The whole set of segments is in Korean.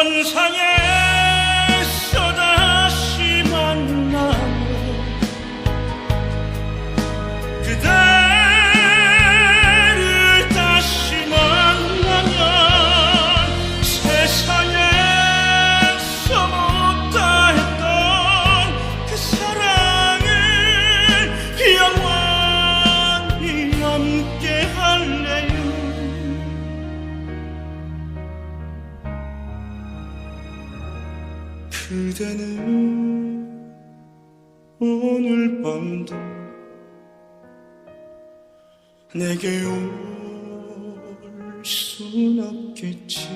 천상에 그대는 오늘 밤도 내게 올 순 없겠지.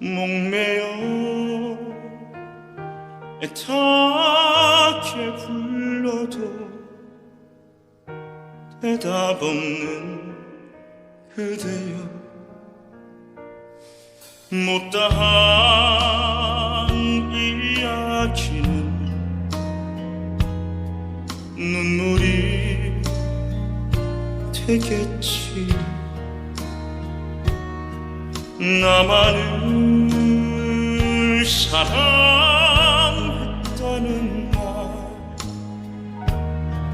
목매어 애타게 불러도 대답 없는 그대여. 못다한 눈물이 되겠지. 나만을 사랑했다는 말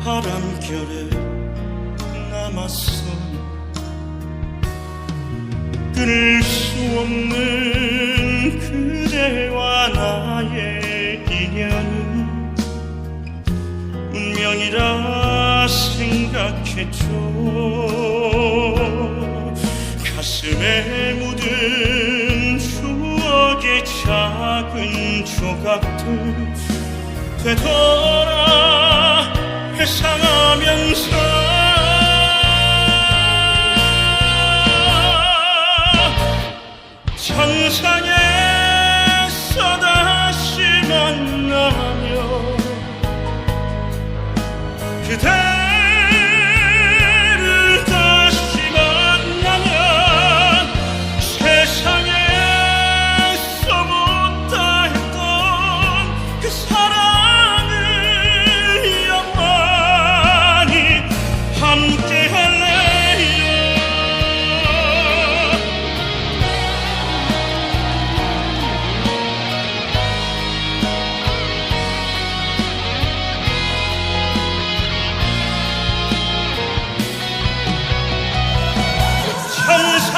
바람결에 남았어. 끊을 수 없는 그대와 운명이라 생각했죠 가슴에 묻은 추억의 작은 조각들 되돌아 회상하면서 천상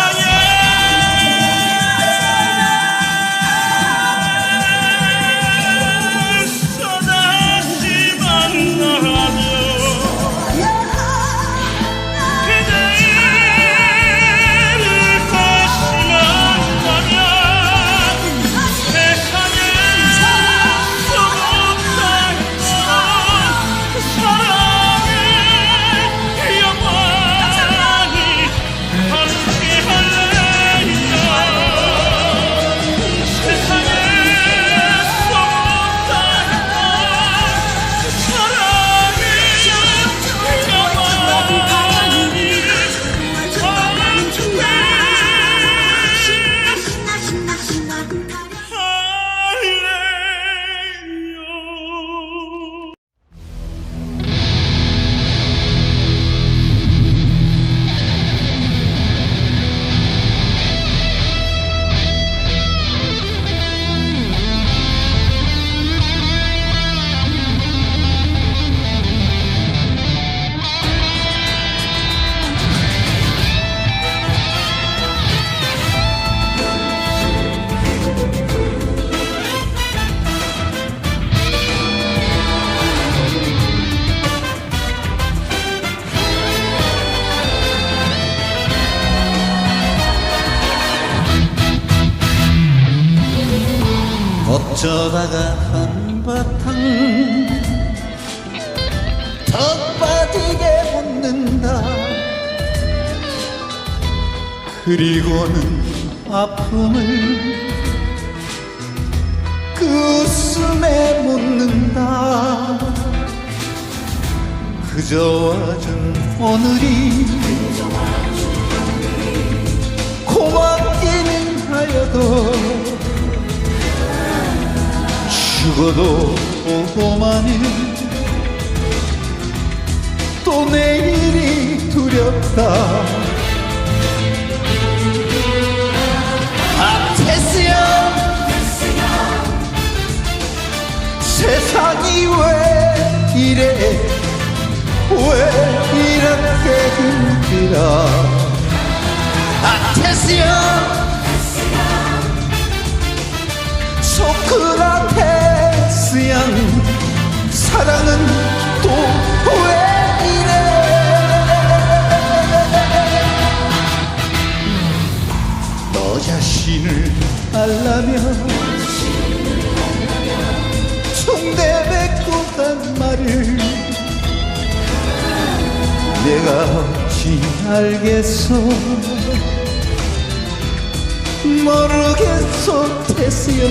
어쩌다가 한바탕 더 빠지게 묻는다. 그리고는 아픔을 그 숨에 묻는다. 그저 와 준 오늘이 죽어도 오만해 또 내일이 두렵다. 아테스야 세상이 왜 이래? 왜 이렇게 힘들어? 아테스야 소크라 사랑은 또 왜 이래? 너 자신을 알라면 총대뱉고 한 말을 내가 어찌 알겠어? 모르겠어 태수형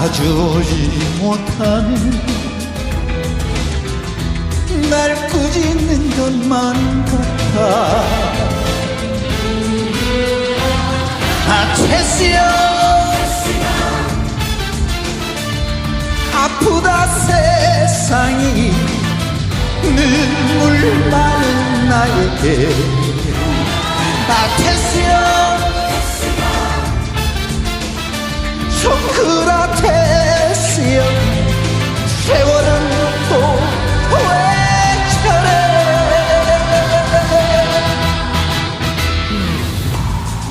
자주 오지 못하는 날 꾸짖는 것만 같아. 아 최수야. 아프다 세상이. 눈물 많은 나에게. 아 태수야 소크라테스여 세월은 또왜 저래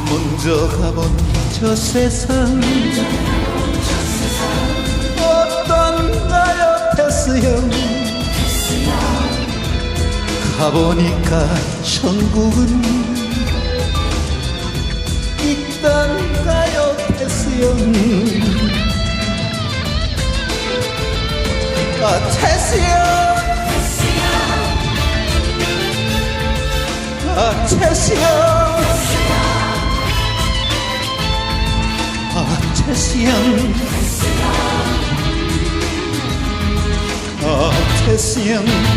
먼저 가본 저 세상 어떤가요 테스형 가보니까 천국은 있던가요 테스형 아 테스형 아 테스형 아 테스형 아 테스형